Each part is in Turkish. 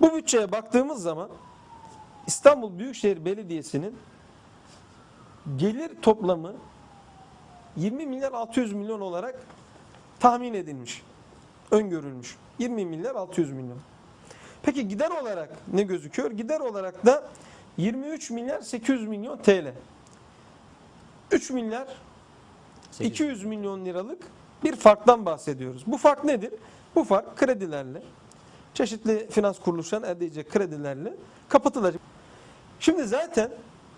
Bu bütçeye baktığımız zaman İstanbul Büyükşehir Belediyesi'nin gelir toplamı 20 milyar 600 milyon olarak tahmin edilmiş. Öngörülmüş. 20 milyar 600 milyon. Peki gider olarak ne gözüküyor? Gider olarak da 23 milyar 800 milyon TL. 3 milyar 200 milyon liralık bir farktan bahsediyoruz. Bu fark nedir? Bu fark kredilerle, çeşitli finans kuruluşlarının elde edecek kredilerle kapatılacak. Şimdi zaten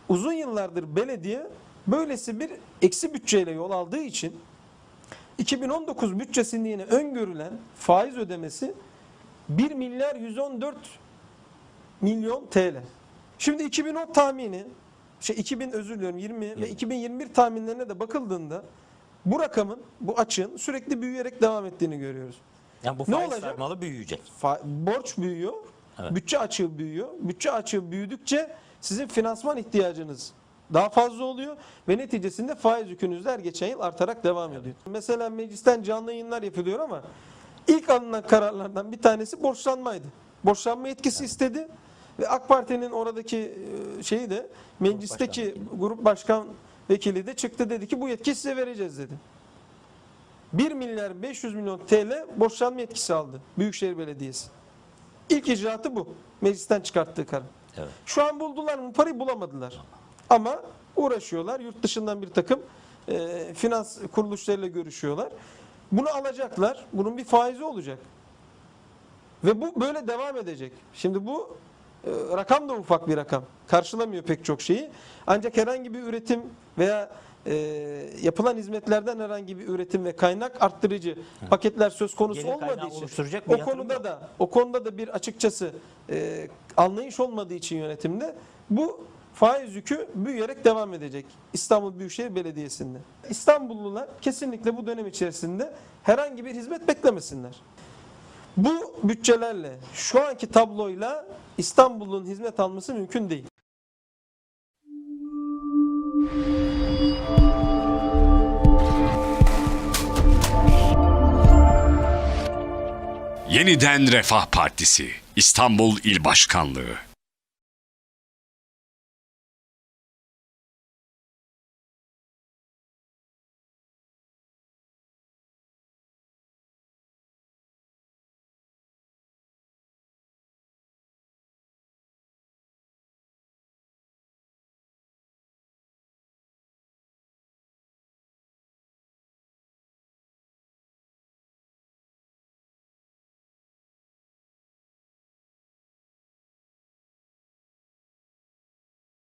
uzun yıllardır belediye böylesi bir eksi bütçeyle yol aldığı için 2019 bütçesinde yine öngörülen faiz ödemesi 1 milyar 114 milyon TL. Şimdi 2010 tahmini, şey 2000 özür diliyorum 20 ve 2021 tahminlerine de bakıldığında bu rakamın, bu açığın sürekli büyüyerek devam ettiğini görüyoruz. Yani bu Ne faiz olacak? sarmalı büyüyecek. Fa- borç büyüyor, Evet. bütçe açığı büyüyor. Bütçe açığı büyüdükçe sizin finansman ihtiyacınız daha fazla oluyor ve neticesinde faiz yükünüz de her geçen yıl artarak devam ediyor. Mesela meclisten canlı yayınlar yapılıyor ama ilk alınan kararlardan bir tanesi borçlanmaydı. Borçlanma yetkisi istedi ve AK Parti'nin oradaki e, şeyi de meclisteki başkan grup başkan vekili de çıktı dedi ki bu yetkiyi size vereceğiz dedi. 1 milyar 500 milyon TL borçlanma yetkisi aldı Büyükşehir Belediyesi. İlk icraatı bu. Meclisten çıkarttığı karar. Evet. Şu an buldular mı parayı bulamadılar. Ama uğraşıyorlar. Yurt dışından bir takım e, finans kuruluşlarıyla görüşüyorlar. Bunu alacaklar. Bunun bir faizi olacak. Ve bu böyle devam edecek. Şimdi bu e, rakam da ufak bir rakam. Karşılamıyor pek çok şeyi. Ancak herhangi bir üretim veya e, yapılan hizmetlerden herhangi bir üretim ve kaynak arttırıcı paketler söz konusu Gelir olmadığı için o konuda yok. da o konuda da bir açıkçası e, anlayış olmadığı için yönetimde bu faiz yükü büyüyerek devam edecek İstanbul Büyükşehir Belediyesi'nde. İstanbullular kesinlikle bu dönem içerisinde herhangi bir hizmet beklemesinler. Bu bütçelerle şu anki tabloyla İstanbul'un hizmet alması mümkün değil. Yeniden Refah Partisi, İstanbul İl Başkanlığı.